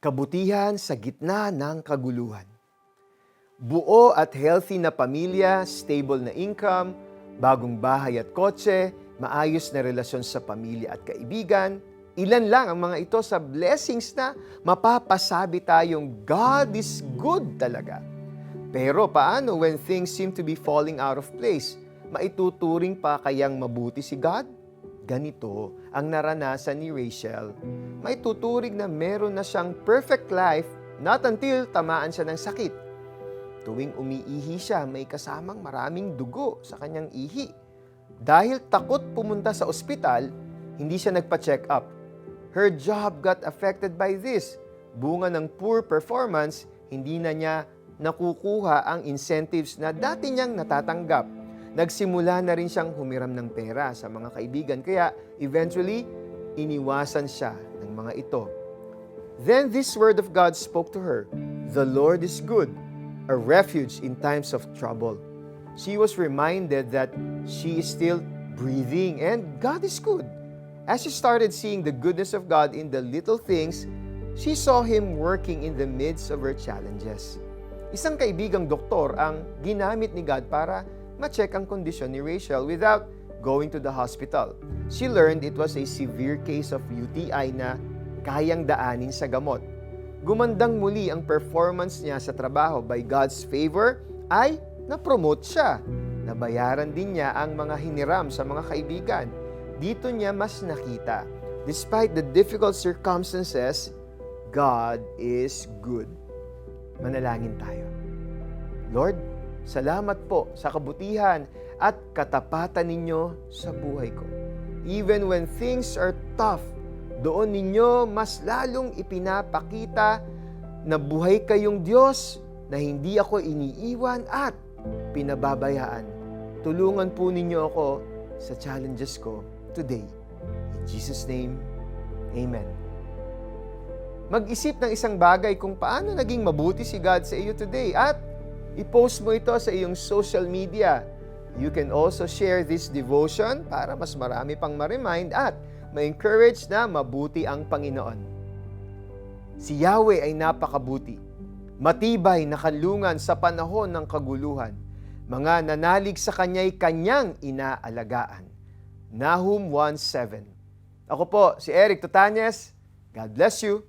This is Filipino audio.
Kabutihan sa gitna ng kaguluhan. Buo at healthy na pamilya, stable na income, bagong bahay at kotse, maayos na relasyon sa pamilya at kaibigan. Ilan lang ang mga ito sa blessings na mapapasabi tayong God is good talaga. Pero paano when things seem to be falling out of place? Maituturing pa kayang mabuti si God? Ganito ang naranasan ni Rachel. Maituturing na meron na siyang perfect life not until tamaan siya ng sakit. Tuwing umiihi siya, may kasamang maraming dugo sa kanyang ihi. Dahil takot pumunta sa ospital, hindi siya nagpa-check up. Her job got affected by this. Bunga ng poor performance, hindi na niya nakukuha ang incentives na dati niyang natatanggap. Nagsimula na rin siyang humiram ng pera sa mga kaibigan, kaya eventually, iniwasan siya ng mga ito. Then this word of God spoke to her, The Lord is good, a refuge in times of trouble. She was reminded that she is still breathing and God is good. As she started seeing the goodness of God in the little things, she saw Him working in the midst of her challenges. Isang kaibigang doktor ang ginamit ni God para ma-check ang kondisyon ni Rachel without going to the hospital. She learned it was a severe case of UTI na kayang daanin sa gamot. Gumandang muli ang performance niya sa trabaho by God's favor ay na-promote siya. Nabayaran din niya ang mga hiniram sa mga kaibigan. Dito niya mas nakita. Despite the difficult circumstances, God is good. Manalangin tayo. Lord, salamat po sa kabutihan at katapatan ninyo sa buhay ko. Even when things are tough, doon ninyo mas lalong ipinapakita na buhay kayong Diyos na hindi ako iniiwan at pinababayaan. Tulungan po ninyo ako sa challenges ko today. In Jesus' name, Amen. Mag-isip ng isang bagay kung paano naging mabuti si God sa iyo today at i-post mo ito sa iyong social media. You can also share this devotion para mas marami pang ma-remind at ma-encourage na mabuti ang Panginoon. Si Yahweh ay napakabuti. Matibay na kanlungan sa panahon ng kaguluhan. Mga nanalig sa Kanya'y Kanyang inaalagaan. Nahum 1.7 Ako po, si Eric Tutanyes. God bless you.